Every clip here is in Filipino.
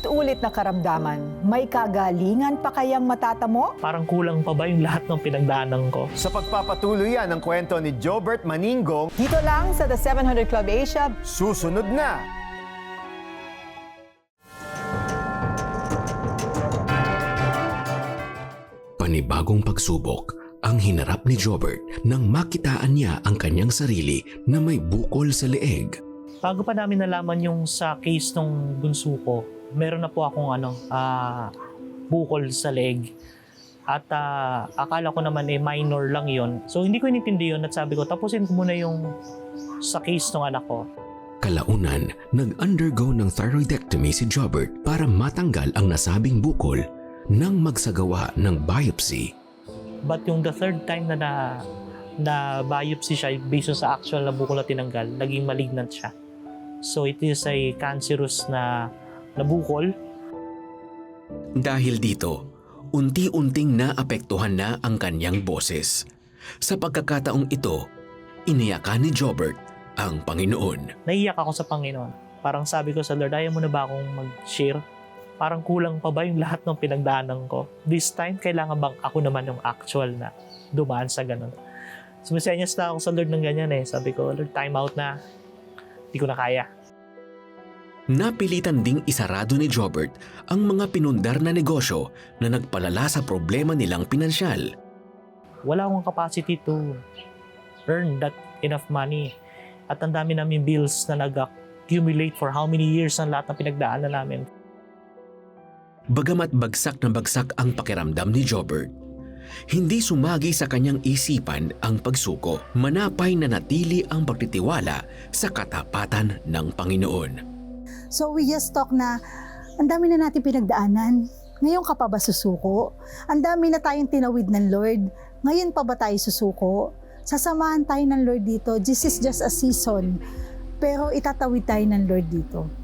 paulit-ulit na karamdaman, may kagalingan pa kayang matatamo? Parang kulang pa ba yung lahat ng pinagdaanan ko? Sa pagpapatuloy yan ang kwento ni Jobert Maningong, Dito lang sa The 700 Club Asia, susunod na. Panibagong pagsubok ang hinarap ni Jobert nang makitaan niya ang kanyang sarili na may bukol sa leeg. Bago pa namin nalaman yung sa case ng bunso ko, meron na po akong ano, ah, bukol sa leg. At ah, akala ko naman eh minor lang yon. So hindi ko inintindi yun at sabi ko tapusin ko muna yung sa case ng anak ko. Kalaunan, nag-undergo ng thyroidectomy si Jobert para matanggal ang nasabing bukol nang magsagawa ng biopsy. But yung the third time na na, na biopsy siya based sa actual na bukol na tinanggal, naging malignant siya. So it is a cancerous na, na bukol Dahil dito, unti-unting naapektuhan na ang kanyang boses. Sa pagkakataong ito, iniyakan ni Jobert ang Panginoon. naiyak ako sa Panginoon. Parang sabi ko sa Lord, ayaw mo na ba akong mag-share? Parang kulang pa ba yung lahat ng pinagdaanan ko? This time, kailangan bang ako naman yung actual na dumaan sa ganun? Sumisenyas na ako sa Lord ng ganyan eh. Sabi ko, Lord, time out na. Hindi ko na kaya. Napilitan ding isarado ni Jobert ang mga pinundar na negosyo na nagpalala sa problema nilang pinansyal. Wala akong capacity to earn that enough money. At ang dami namin bills na nag-accumulate for how many years ang lahat ng pinagdaanan namin. Bagamat bagsak na bagsak ang pakiramdam ni Jobert, hindi sumagi sa kanyang isipan ang pagsuko. Manapay na natili ang pagtitiwala sa katapatan ng Panginoon. So we just talk na ang dami na natin pinagdaanan. Ngayon ka pa ba susuko? Ang dami na tayong tinawid ng Lord. Ngayon pa ba tayo susuko? Sasamahan tayo ng Lord dito. This is just a season. Pero itatawid tayo ng Lord dito.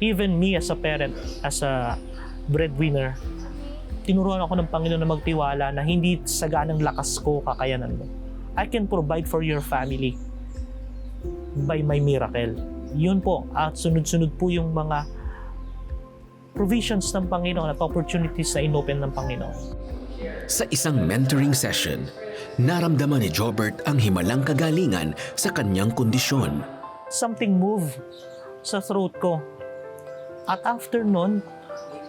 even me as a parent, as a breadwinner, tinuruan ako ng Panginoon na magtiwala na hindi sa ganang lakas ko kakayanan mo. I can provide for your family by my miracle. Yun po, at sunod-sunod po yung mga provisions ng Panginoon at opportunities na inopen ng Panginoon. Sa isang mentoring session, naramdaman ni Jobert ang himalang kagalingan sa kanyang kondisyon. Something move sa throat ko. At after nun,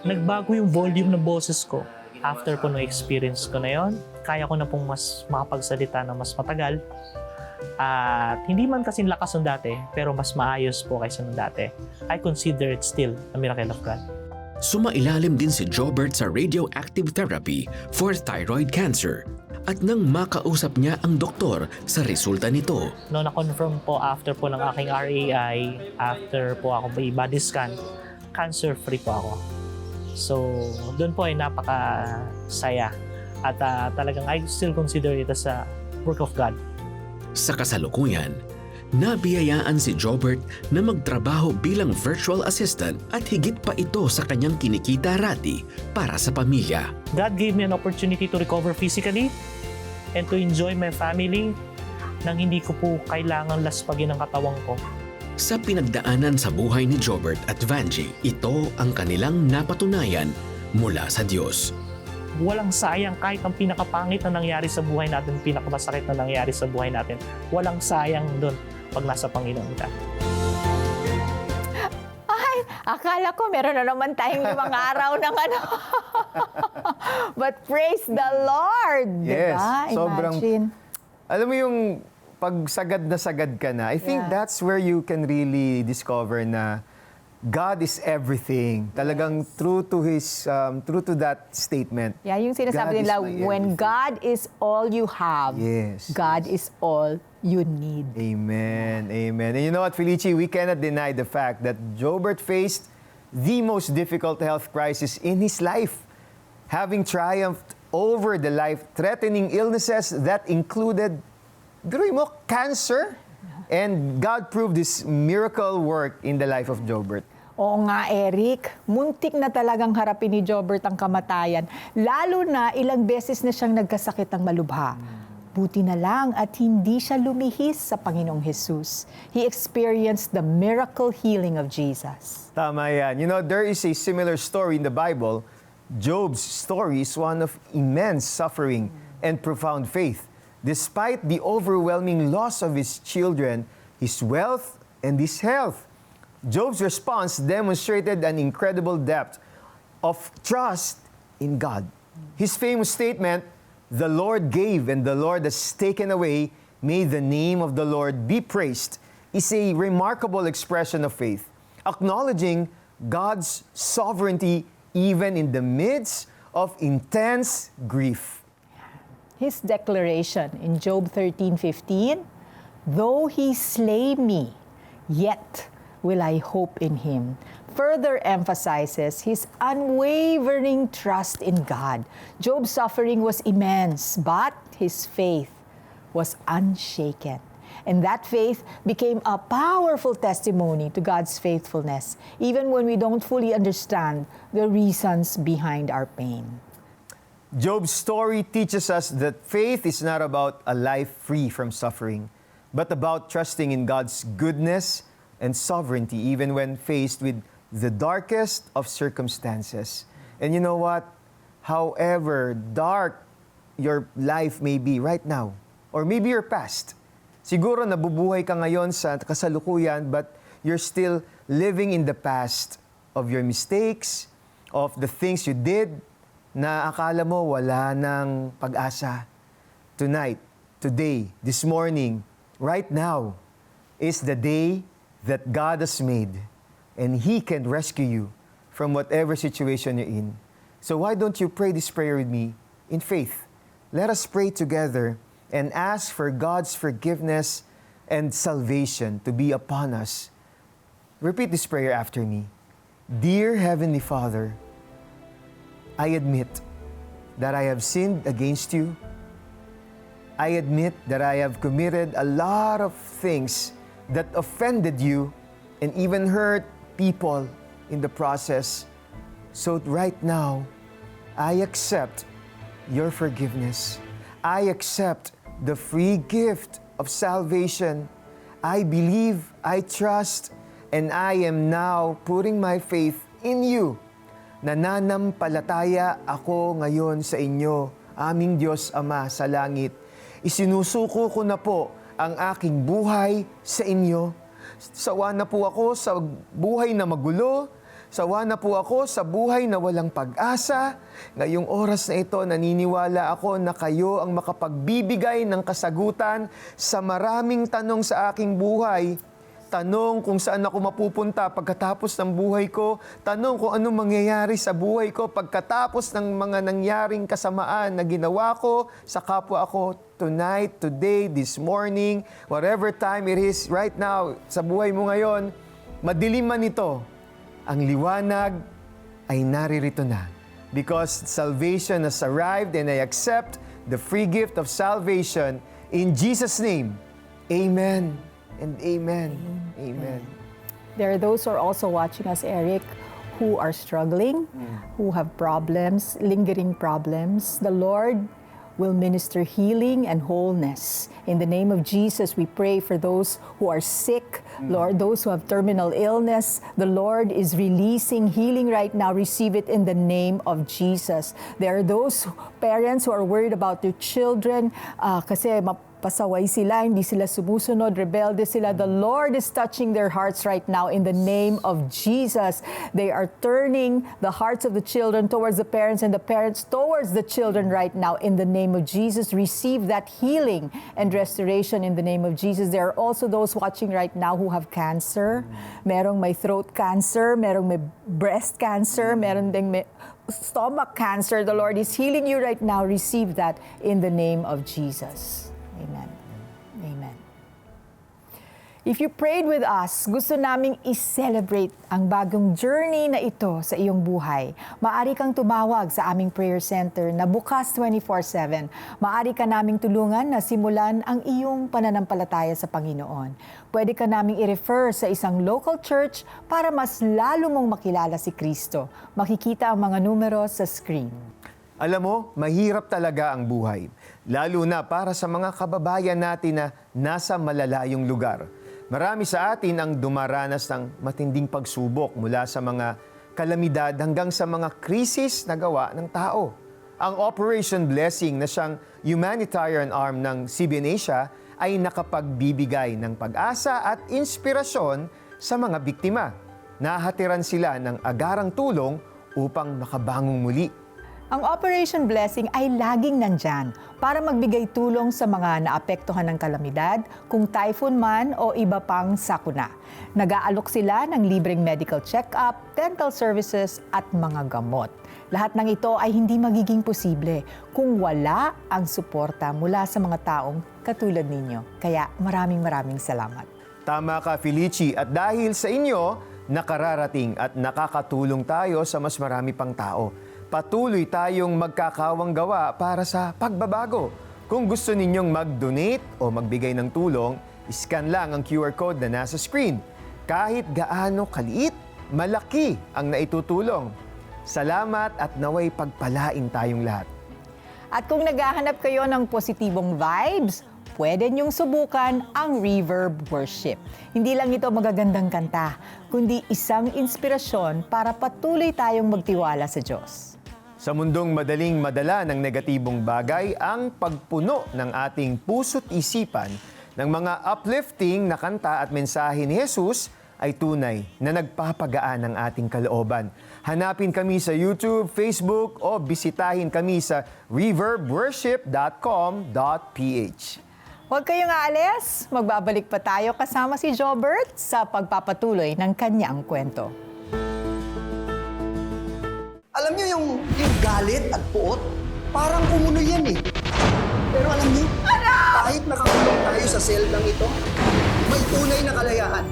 nagbago yung volume ng boses ko. After ko na experience ko na yon, kaya ko na pong mas makapagsalita ng mas matagal. At hindi man kasing lakas ng dati, pero mas maayos po kaysa ng dati. I consider it still a miracle of God. Sumailalim din si Jobert sa radioactive therapy for thyroid cancer at nang makausap niya ang doktor sa resulta nito, No, na-confirm po after po ng aking RAI, after po ako may body scan, cancer-free po ako. So, doon po ay napaka-saya. At ah, talagang I still consider it as a work of God. Sa kasalukuyan, nabiyayaan si Jobert na magtrabaho bilang virtual assistant at higit pa ito sa kanyang kinikita rati para sa pamilya. God gave me an opportunity to recover physically and to enjoy my family nang hindi ko po kailangan laspagin ang katawang ko. Sa pinagdaanan sa buhay ni Jobert at Vanji, ito ang kanilang napatunayan mula sa Diyos. Walang sayang kahit ang pinakapangit na nangyari sa buhay natin, pinakamasakit na nangyari sa buhay natin. Walang sayang doon pag nasa Panginoon ka. akala ko meron na naman tayong limang araw ng ano. But praise the Lord! Yes, diba? sobrang- Imagine. Alam mo yung pag sagad na sagad ka na, I think Yeah. that's where you can really discover na God is everything. Talagang true to his um, true to that statement. Yeah, yung God sinasabi is nila, when everything." God is all you have, Yes. God is all you need. Amen. Amen. And you know what, Felici, we cannot deny the fact that Jobert faced the most difficult health crisis in his life, having triumphed over the life-threatening illnesses that included, biruin mo, cancer. And God proved His miracle work in the life of Jobert. Oo nga, Eric. Muntik na talagang harapin ni Jobert ang kamatayan. Lalo na ilang beses na siyang nagkasakit ng malubha. Buti na lang at hindi siya lumihis sa Panginoong Jesus. He experienced the miracle healing of Jesus. Tama yan. You know, there is a similar story in the Bible. Job's story is one of immense suffering and profound faith. Despite the overwhelming loss of his children, his wealth, and his health, Job's response demonstrated an incredible depth of trust in God. His famous statement, The Lord gave and the Lord has taken away, may the name of the Lord be praised, is a remarkable expression of faith, acknowledging God's sovereignty even in the midst of intense grief. His declaration in Job 13:15, though he slay me, yet will I hope in him. Further emphasizes his unwavering trust in God. Job's suffering was immense, but his faith was unshaken. And that faith became a powerful testimony to God's faithfulness, even when we don't fully understand the reasons behind our pain. Job's story teaches us that faith is not about a life free from suffering, but about trusting in God's goodness and sovereignty, even when faced with the darkest of circumstances. And you know what? However dark your life may be right now, or maybe your past, siguro nabubuhay ka ngayon sa kasalukuyan, but you're still living in the past of your mistakes, of the things you did, na akala mo wala ng pag-asa. Tonight, today, this morning, right now, is the day that God has made. And He can rescue you from whatever situation you're in. So why don't you pray this prayer with me in faith? Let us pray together and ask for God's forgiveness and salvation to be upon us. Repeat this prayer after me. Dear Heavenly Father, I admit that I have sinned against you. I admit that I have committed a lot of things that offended you and even hurt people in the process. So right now, I accept your forgiveness. I accept the free gift of salvation. I believe, I trust, and I am now putting my faith in you. Nananampalataya ako ngayon sa inyo, aming Diyos Ama sa langit. Isinusuko ko na po ang aking buhay sa inyo. Sawa na po ako sa buhay na magulo. Sawa na po ako sa buhay na walang pag-asa. Ngayong oras na ito, naniniwala ako na kayo ang makapagbibigay ng kasagutan sa maraming tanong sa aking buhay. Tanong kung saan ako mapupunta pagkatapos ng buhay ko. Tanong kung anong mangyayari sa buhay ko pagkatapos ng mga nangyaring kasamaan na ginawa ko sa kapwa ko tonight, today, this morning, whatever time it is right now sa buhay mo ngayon, madilim man ito, ang liwanag ay naririto na. Because salvation has arrived and I accept the free gift of salvation in Jesus' name. Amen and amen. Amen. There are those who are also watching us, Eric, who are struggling, who have problems, lingering problems. The Lord will minister healing and wholeness. In the name of Jesus, we pray for those who are sick, Lord, those who have terminal illness. The Lord is releasing healing right now. Receive it in the name of Jesus. There are those parents who are worried about their children uh, kasi pasaway sila, hindi sila sumusunod, rebelde sila. The Lord is touching their hearts right now in the name of Jesus. They are turning the hearts of the children towards the parents and the parents towards the children right now in the name of Jesus. Receive that healing and restoration in the name of Jesus. There are also those watching right now who have cancer. Merong may throat cancer, merong may breast cancer, meron ding may stomach cancer. The Lord is healing you right now. Receive that in the name of Jesus. Amen. Amen. If you prayed with us, gusto naming i-celebrate ang bagong journey na ito sa iyong buhay. Maari kang tumawag sa aming prayer center na bukas 24-7. Maari ka naming tulungan na simulan ang iyong pananampalataya sa Panginoon. Pwede ka naming i-refer sa isang local church para mas lalo mong makilala si Kristo. Makikita ang mga numero sa screen. Alam mo, mahirap talaga ang buhay. Lalo na para sa mga kababayan natin na nasa malalayong lugar. Marami sa atin ang dumaranas ng matinding pagsubok mula sa mga kalamidad hanggang sa mga krisis na gawa ng tao. Ang Operation Blessing na siyang humanitarian arm ng CBN Asia ay nakapagbibigay ng pag-asa at inspirasyon sa mga biktima. Nahatiran sila ng agarang tulong upang makabangong muli. Ang Operation Blessing ay laging nandyan para magbigay tulong sa mga naapektuhan ng kalamidad, kung typhoon man o iba pang sakuna. Nag-aalok sila ng libreng medical check-up, dental services at mga gamot. Lahat ng ito ay hindi magiging posible kung wala ang suporta mula sa mga taong katulad ninyo. Kaya maraming maraming salamat. Tama ka, Felici. At dahil sa inyo, nakararating at nakakatulong tayo sa mas marami pang tao. Patuloy tayong magkakawang gawa para sa pagbabago. Kung gusto ninyong mag-donate o magbigay ng tulong, scan lang ang QR code na nasa screen. Kahit gaano kaliit, malaki ang naitutulong. Salamat at naway pagpalain tayong lahat. At kung naghahanap kayo ng positibong vibes, pwede niyong subukan ang Reverb Worship. Hindi lang ito magagandang kanta, kundi isang inspirasyon para patuloy tayong magtiwala sa Diyos. Sa mundong madaling madala ng negatibong bagay, ang pagpuno ng ating puso't isipan ng mga uplifting na kanta at mensahe ni Jesus ay tunay na nagpapagaan ng ating kalooban. Hanapin kami sa YouTube, Facebook o bisitahin kami sa reverbworship.com.ph. Huwag kayong aalis, magbabalik pa tayo kasama si Jobert sa pagpapatuloy ng kanyang kwento. Alam niyo yung, yung galit at puot? Parang kumuno yan eh. Pero alam niyo, kahit nakakulong tayo sa seldang ito, may tunay na kalayaan.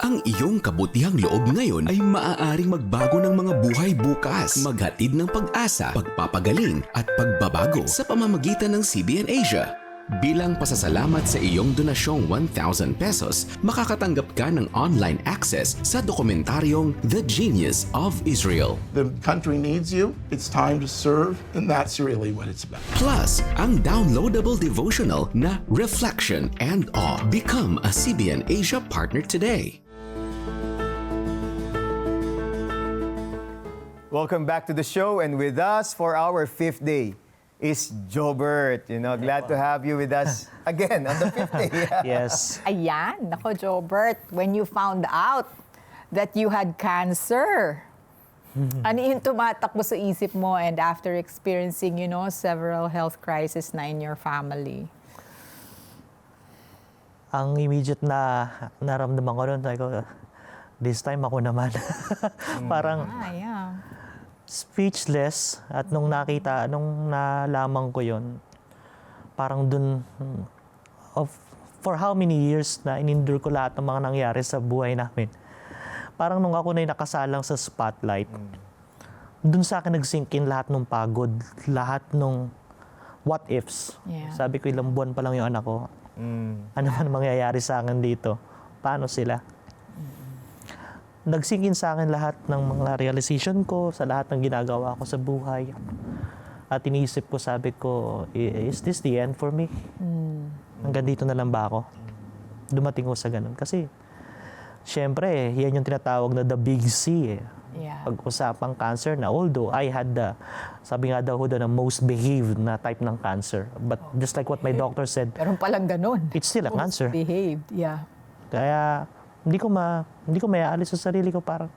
Ang iyong kabutihang loob ngayon ay maaaring magbago ng mga buhay bukas. Maghatid ng pag-asa, pagpapagaling at pagbabago sa pamamagitan ng CBN Asia. Bilang pasasalamat sa iyong donasyong 1,000 pesos, makakatanggap ka ng online access sa dokumentaryong The Genius of Israel. The country needs you. It's time to serve, and that's really what it's about. Plus, ang downloadable devotional na Reflection and Awe. Become a CBN Asia partner today. Welcome back to the show and with us for our fifth day is Jobert. You know, glad to have you with us again on the fifth day. Yes. Ayan, nako Jobert, when you found out that you had cancer, ano yung tumatakbo sa isip mo and after experiencing, you know, several health crises na in your family? Ang immediate na naramdaman ko noon, sabi ko, this time ako naman. Parang Ah, yeah. Speechless at nung nakita, nung nalaman ko yon parang dun, hmm, of, for how many years na inendure ko lahat ng mga nangyari sa buhay namin. Parang nung ako na nakasalang sa spotlight, dun sa akin nag-sink in lahat ng pagod, lahat ng what ifs. Yeah. Sabi ko, ilang buwan pa lang yung anak ko. Ano man mangyayari sa akin dito? Paano sila? Nagsingin sa akin lahat ng mga realization ko sa lahat ng ginagawa ko sa buhay. At iniisip ko, sabi ko, "I- is this the end for me? Hanggang dito na lang ba ako? Dumating ko sa ganun. Kasi, syempre, yan yung tinatawag na the big C. Eh. Yeah. Pag-usapang cancer na, although I had the, sabi nga daw ho the most behaved na type ng cancer. But just like what my doctor said, Meron palang ganun. it's still a cancer. Behaved, yeah. Kaya hindi ko ma hindi ko maiaalis sa sarili ko parang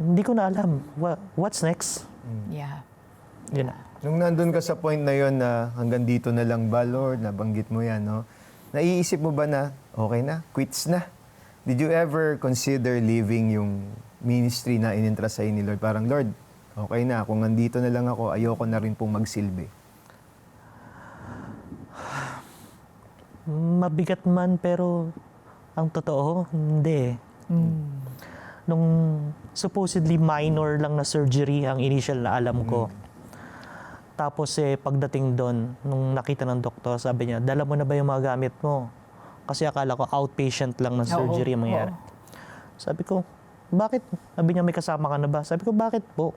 hindi ko na alam Wha- what's next. Yeah. Yun na. Nung nandun ka sa point na yon na hanggang dito na lang ba, Lord, nabanggit mo yan, no? Naiisip mo ba na, okay na, quits na? Did you ever consider leaving yung ministry na inintrust sa'yo ni Lord? Parang, Lord, okay na, kung nandito na lang ako, ayoko na rin pong magsilbi. Mabigat man pero ang totoo hindi. eh. Nung supposedly minor lang na surgery ang initial na alam ko. Tapos eh pagdating doon nung nakita ng doktor sabi niya, "Dala mo na ba yung mga gamit mo?" Kasi akala ko outpatient lang na surgery ang oo. mangyari. Sabi ko, bakit? Sabi niya, may kasama ka na ba? Sabi ko, bakit po?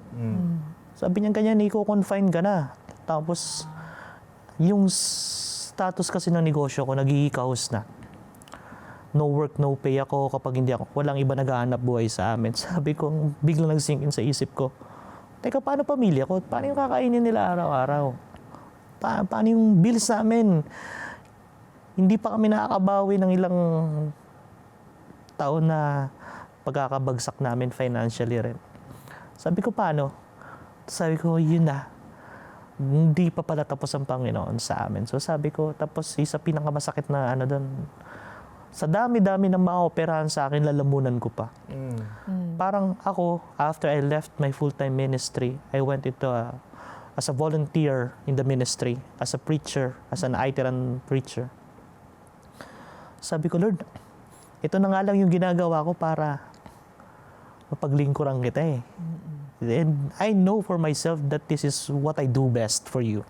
Sabi niya, ganyan, i-confine ka na. Tapos, yung status kasi ng negosyo ko, nagigikaos na. No work, no pay ako kapag hindi ako, walang iba naghahanap buhay sa amin. Sabi ko, biglang nag-sink in sa isip ko, Teka, paano pamilya ko? Paano yung kakainin nila araw-araw? Pa- paano yung bills namin? Hindi pa kami nakakabawi ng ilang taon na pagkakabagsak namin financially rin. Sabi ko, paano? Sabi ko, yun na. Hindi pa pala tapos ang Panginoon sa amin. So sabi ko, tapos isa pinakamasakit na ano doon, sa dami-dami ng maoperahan sa akin, lalamunan ko pa. Parang ako, after I left my full-time ministry, I went into a, as a volunteer in the ministry, as a preacher, as an itinerant preacher. Sabi ko, Lord, ito na nga lang yung ginagawa ko para mapaglingkuran kita eh. And I know for myself that this is what I do best for you.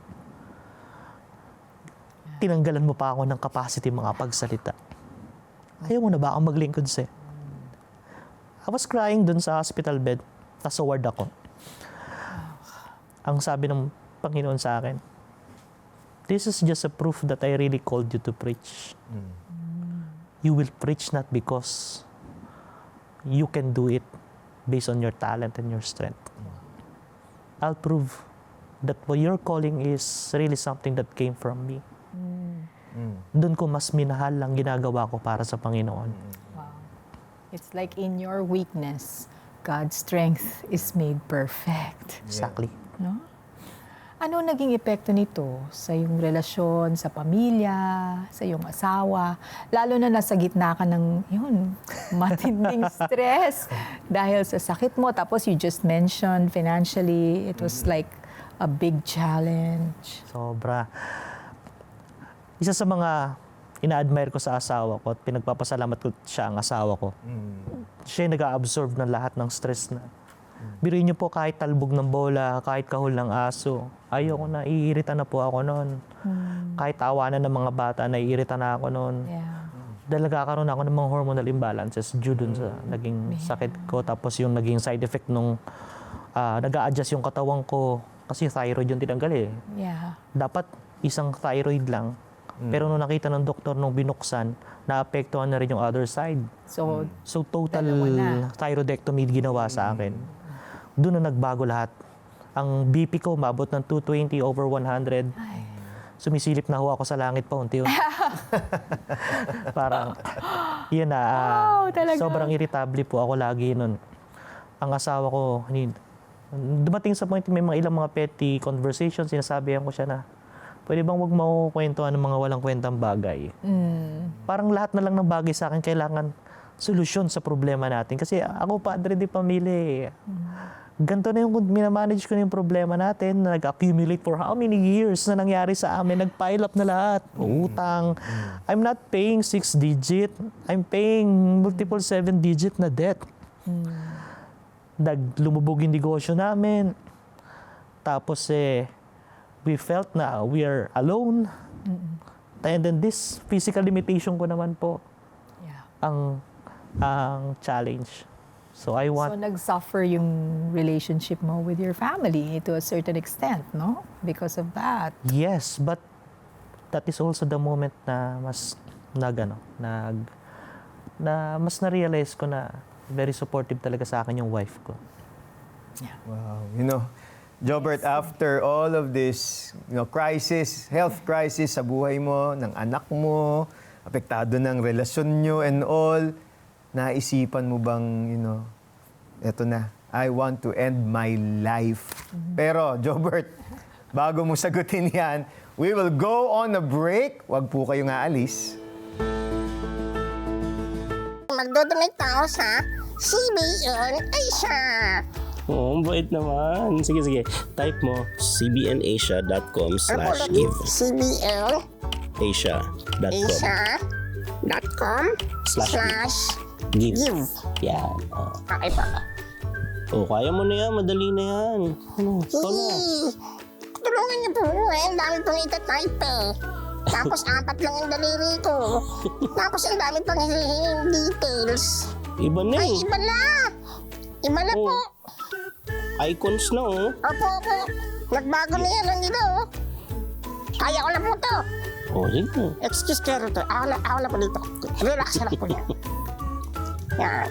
Tinanggalan mo pa ako ng capacity mga pagsalita. Ayaw mo na ba akong maglingkod sa'yo? I was crying dun sa hospital bed. Nasa ward ako. Ang sabi ng Panginoon sa akin, This is just a proof that I really called you to preach. You will preach not because you can do it based on your talent and your strength. I'll prove that what your calling is really something that came from me. Doon ko mas minahal ang ginagawa ko para sa Panginoon. It's like in your weakness, God's strength is made perfect. Exactly. No? Ano naging epekto nito sa iyong relasyon, sa pamilya, sa iyong asawa? Lalo na nasa gitna ka ng, yun, matinding stress dahil sa sakit mo. Tapos you just mentioned financially, it was like a big challenge. Sobra. Isa sa mga ina-admire ko sa asawa ko at pinagpapasalamat ko siya ang asawa ko. Siya yung nag-absorb ng lahat ng stress na. Biruin niyo po kahit talbog ng bola, kahit kahul ng aso. Ayoko na, iirita na po ako noon. Kahit tawanan ng mga bata, naiirita na ako noon. Yeah. Dahil nagkakaroon ako ng mga hormonal imbalances due dun sa naging sakit ko. Tapos yung naging side effect nung ah, nag-a-adjust yung katawan ko. Kasi thyroid yung tinanggal eh Yeah. dapat isang thyroid lang. Pero nung nakita ng doktor nung binuksan, naapektuhan na rin yung other side. So, So total thyroidectomy ginawa sa akin. Doon na nagbago lahat. Ang BP ko mabot ng 220 over 100. Sumisilip na ho ako sa langit pa unti Parang, yun na. ah, Wow, talaga. sobrang irritable po ako lagi nun. Ang asawa ko, hindi, dumating sa point, may mga ilang mga petty conversations, sinasabihan ko siya na, pwede bang wag mo kwentuhan ng mga walang kwentang bagay? Parang lahat na lang ng bagay sa akin kailangan solusyon sa problema natin. Kasi ako, padre di pamilya eh. Ganito na yung minamanage ko na yung problema natin na nag-accumulate for how many years na nangyari sa amin. Nag-pile up na lahat. Utang. I'm not paying six digit. I'm paying multiple seven digit na debt. Naglumubog yung negosyo namin. Tapos eh, we felt na we are alone. And then this physical limitation ko naman po yeah. ang ang challenge. So I So, want nag-suffer yung relationship mo with your family to a certain extent, no? Because of that. yes, but that is also the moment na mas nag ano, nag na mas na-realize ko na very supportive talaga sa akin yung wife ko. Wow. You know, Jobert, after all of this, you know, crisis, health crisis sa buhay mo, ng anak mo, apektado ng relasyon nyo and all, naisipan mo bang, you know, eto na, I want to end my life. Pero, Jobert, bago mo sagutin yan, we will go on a break. Huwag po kayong aalis. Magdodonate ako sa CBN Asia. Oo, ang bait naman. Sige, sige. Type mo cbnasia.com slash give. CBN Asia.com Asia.com Slash give. give. Yan. Oh. Okay po. oh, kaya mo na yan. Madali na yan. Ano, ikaw na. Tulungan niyo po ako eh. Ang dami pong itatype eh. Tapos apat lang ang daliri ko. Tapos ang dami pang details. Iba na Ay, eh. iba na! Iba na po. Icons na oh. Opo, opo. Nagbago na yan ang ilo. oh. Kaya ko na po to. Oh, sige. Excuse kero to. Ako na, ako na po dito. Relax na po yan. Yan.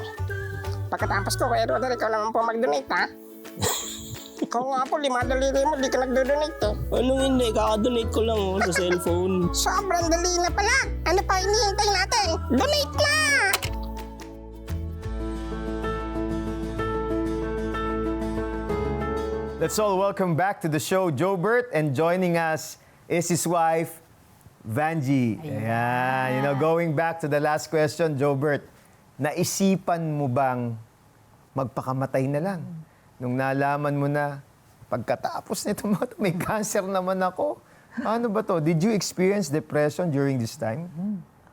Pagkatapos ko, kaya Rodel, ikaw naman po mag-donate, ha? ikaw nga po, lima daliri mo, di ka nagdo-donate, eh. Anong hindi? Kakadonate ko lang oh, sa cellphone. Sobrang dali na pala. Ano pa hinihintay natin? Donate na! Let's all welcome back to the show Joe Bert and joining us is his wife, Vanji. Ayan. You know, going back to the last question, Joe Bert, naisipan mo bang magpakamatay na lang? Nung nalaman mo na, pagkatapos nito mo, may cancer naman ako. Ano ba to? Did you experience depression during this time?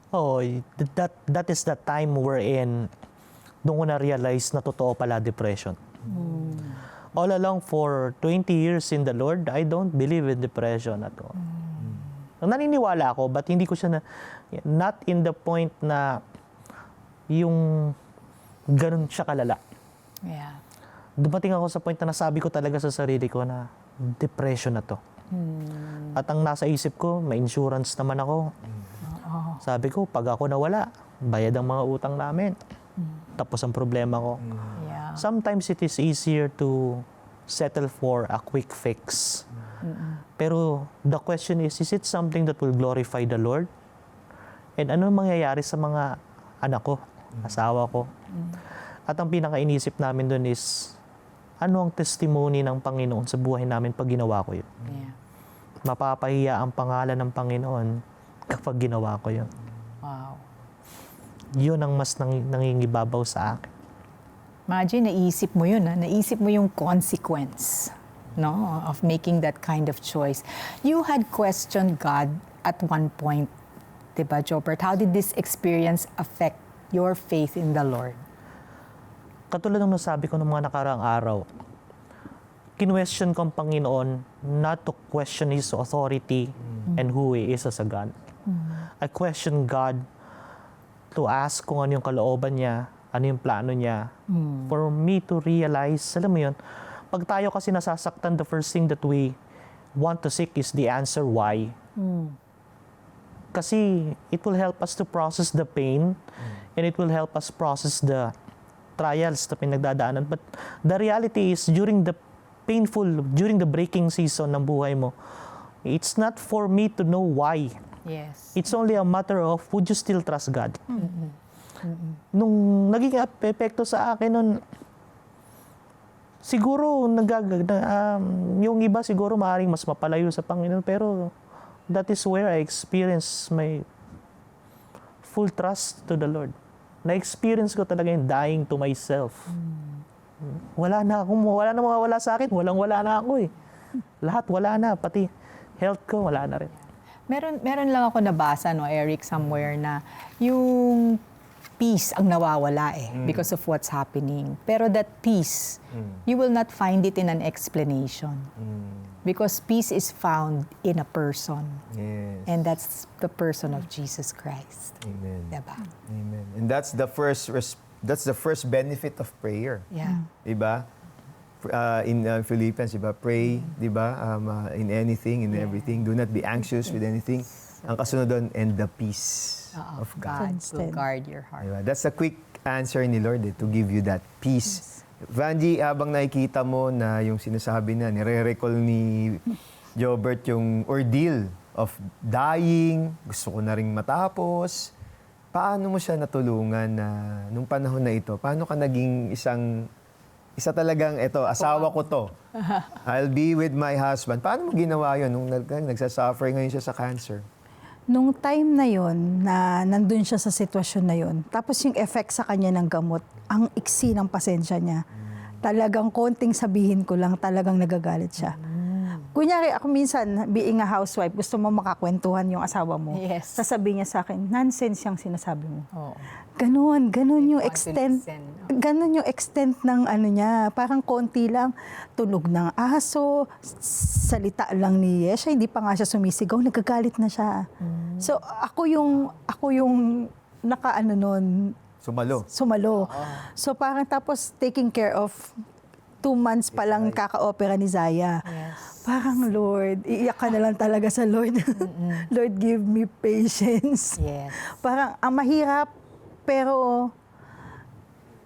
Oh, y- that, that is the time we're in doon ko na-realize na totoo pala depression. All along for 20 years in the Lord, I don't believe in depression at all. Naniniwala ako, but hindi ko siya na, not in the point na yung ganun siya kalala. Yeah. Dumating ako sa point na nasabi ko talaga sa sarili ko na depression na to. At ang nasa isip ko, may insurance naman ako. Sabi ko, pag ako nawala, bayad ang mga utang namin. Tapos ang problema ko. Yeah. Sometimes it is easier to settle for a quick fix. Pero the question is, is it something that will glorify the Lord? And ano mangyayari sa mga anak ko, asawa ko? At ang pinakainisip namin doon is, ano ang testimony ng Panginoon sa buhay namin pag ginawa ko yun? Yeah. Mapapahiya ang pangalan ng Panginoon kapag ginawa ko yun. Wow. Yun ang mas nang, nangingibabaw sa akin. Imagine, naisip mo yun, ha? naisip mo yung consequence no, of making that kind of choice. You had questioned God at one point, di ba, Jobert? How did this experience affect your faith in the Lord? Katulad ng nasabi ko ng mga nakaraang araw, kinwestiyon ko ang Panginoon not to question His authority and who He is as a God. I question God to ask kung ano yung kalooban niya, ano yung plano niya, for me to realize, alam mo yun, pag tayo kasi nasasaktan, the first thing that we want to seek is the answer why. Kasi it will help us to process the pain and it will help us process the trials na pinagdadaanan. But the reality is during the painful, during the breaking season ng buhay mo, it's not for me to know why. Yes. It's only a matter of would you still trust God? Nung naging epekto sa akin nun, siguro nagag na, um, yung iba siguro maaring mas mapalayo sa Panginoon pero that is where I experience my full trust to the Lord. Na-experience ko talaga yung dying to myself. Wala na akong, wala na mawawala sa akin. Walang wala na ako eh. Lahat wala na. Pati health ko, wala na rin. Meron, meron lang ako nabasa, no, Eric, somewhere na yung peace ang nawawala eh because of what's happening. Pero that peace, you will not find it in an explanation. Because peace is found in a person. Yes. And that's the person of Jesus Christ. Amen. Diba? Amen. And that's the first res- that's the first benefit of prayer. Yeah. Diba? Uh, in uh, Philippians, diba? Pray, diba? Um, uh, in anything, in everything. Do not be anxious with anything. Ang kasunod doon, and the peace Oo, of God. God will guard your heart. Diba? That's a quick answer ni Lord eh, to give you that peace. Vanji, habang nakikita mo na yung sinasabi na, nire-recall ni Jobert yung ordeal of dying, gusto ko na ring matapos. Paano mo siya natulungan na nung panahon na ito? Paano ka naging isang isa talagang ito, asawa ko to. I'll be with my husband. Paano mo ginawa yun nung nag, nagsasuffer ngayon siya sa cancer? Nung time na yon na nandun siya sa sitwasyon na yon, tapos yung effect sa kanya ng gamot, ang iksi ng pasensya niya. Talagang konting sabihin ko lang, talagang nagagalit siya. Kunyari, ako minsan, being a housewife, gusto mo makakwentuhan yung asawa mo. Yes. Sasabihin niya sa akin, nonsense yung sinasabi mo. Oo. Ganon, ganon yung extent, ganon yung extent ng ano niya, parang konti lang, tunog ng aso, salita lang ni Yesha, hindi pa nga siya sumisigaw, nagagalit na siya. So ako yung, ako yung nakaano nun, Sumalo. sumalo. So parang tapos taking care of two months pa lang kaka-opera ni Zaya. Parang Lord, iiyak ka na lang talaga sa Lord. Lord, give me patience. Yes. Parang ang mahirap, pero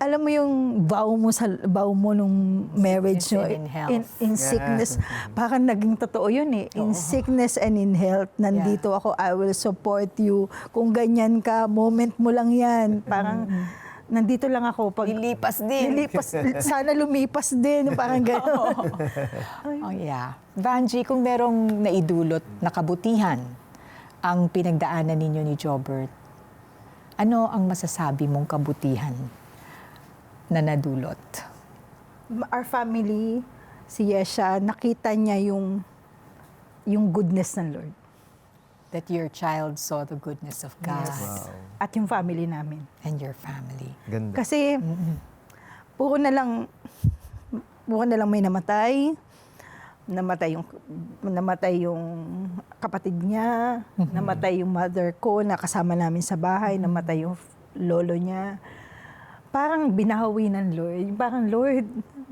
alam mo yung vow mo sa vow mo nung marriage nyo in in, in sickness. Parang naging totoo yun eh. In sickness and in health nandito ako I will support you. Kung ganyan ka moment mo lang yan. Parang nandito lang ako pag Lilipas din. Lilipas, sana lumipas din parang gano'n Oh, yeah. Vanji, kung merong naidulot na kabutihan ang pinagdaanan ninyo ni Jobert, ano ang masasabi mong kabutihan na nadulot? our family si Yesha nakita niya yung yung goodness ng Lord That your child saw the goodness of God at yung family namin and your family. Ganda. Kasi puro na lang puro na lang may namatay. Namatay yung namatay yung kapatid niya, namatay yung mother ko na kasama namin sa bahay, namatay yung lolo niya. Parang binawi ng Lord. Parang Lord,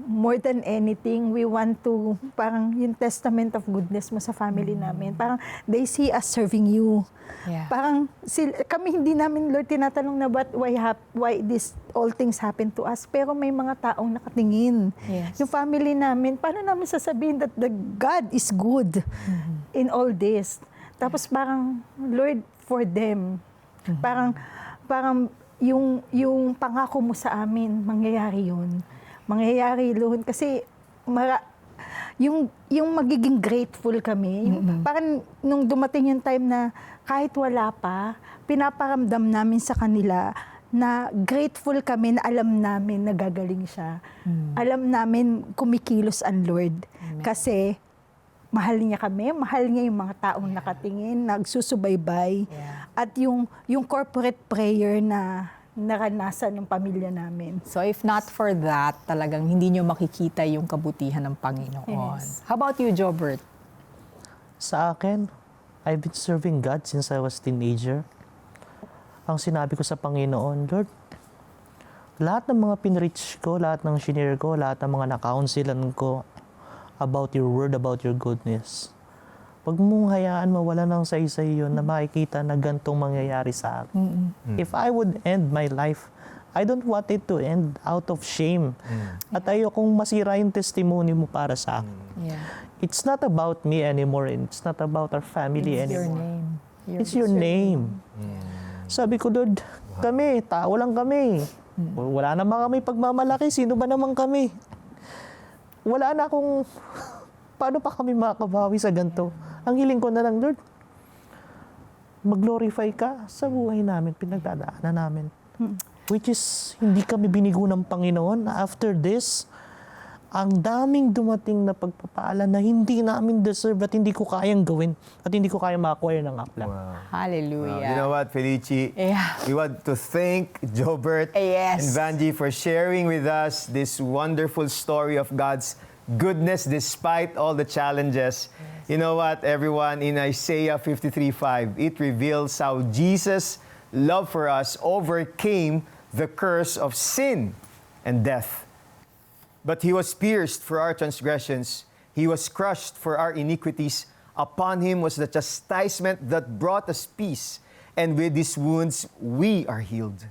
more than anything, we want to, parang yung testament of goodness mo sa family namin. Parang they see us serving you. Yeah. Parang sil- kami hindi namin Lord tinatanong na but why hap- why this all things happen to us pero may mga taong nakatingin. Yes. Yung family namin, paano namin sasabihin that the God is good in all this? Tapos parang Lord for them. Parang parang yung yung pangako mo sa amin mangyayari yun. Mangyayari yun kasi mara, yung yung magiging grateful kami. Yung, Parang nung dumating yung time na kahit wala pa, pinaparamdam namin sa kanila na grateful kami na alam namin na gagaling siya. Alam namin kumikilos ang Lord. Kasi mahal niya kami, mahal niya yung mga taong nakatingin, nagsusubaybay. At yung, yung corporate prayer na naranasan ng pamilya namin. So if not for that, talagang hindi nyo makikita yung kabutihan ng Panginoon. Yes. How about you, Jobert? Sa akin, I've been serving God since I was teenager. Ang sinabi ko sa Panginoon, Lord, lahat ng mga pinreach ko, lahat ng shinare ko, lahat ng mga na-counselan ko about your word, about your goodness. Pag mong hayaan mawala ng saysay yun na makikita na gantong mangyayari sa akin. If I would end my life, I don't want it to end out of shame. At ayokong masira yung testimony mo para sa akin. Yeah. It's not about me anymore. and It's not about our family It's your anymore. name. Your- It's your name. Sabi ko, Lord, kami, tao lang kami. Wala naman kami pagmamalaki. Sino ba naman kami? Wala na akong... Paano pa kami makabawi sa ganito? Ang hiling ko na lang, Lord, mag-glorify ka sa buhay namin, pinagdadaanan namin. Which is, hindi kami binigo ng Panginoon. After this, ang daming dumating na pagpapaalam na hindi namin deserve at hindi ko kayang gawin at hindi ko kayang ma-acquire ng uplang. Hallelujah. You know what, Felici? Yeah. We want to thank Jobert Yes. and Vanji for sharing with us this wonderful story of God's goodness despite all the challenges. You know what, everyone, in Isaiah 53:5, it reveals how Jesus' love for us overcame the curse of sin and death. But he was pierced for our transgressions, he was crushed for our iniquities. Upon him was the chastisement that brought us peace, and with his wounds we are healed.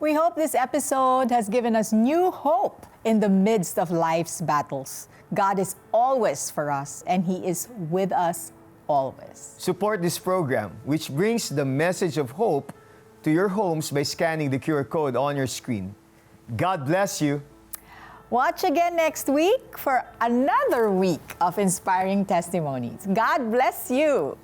We hope this episode has given us new hope in the midst of life's battles. God is always for us, and He is with us always. Support this program, which brings the message of hope to your homes by scanning the QR code on your screen. God bless you. Watch again next week for another week of inspiring testimonies. God bless you.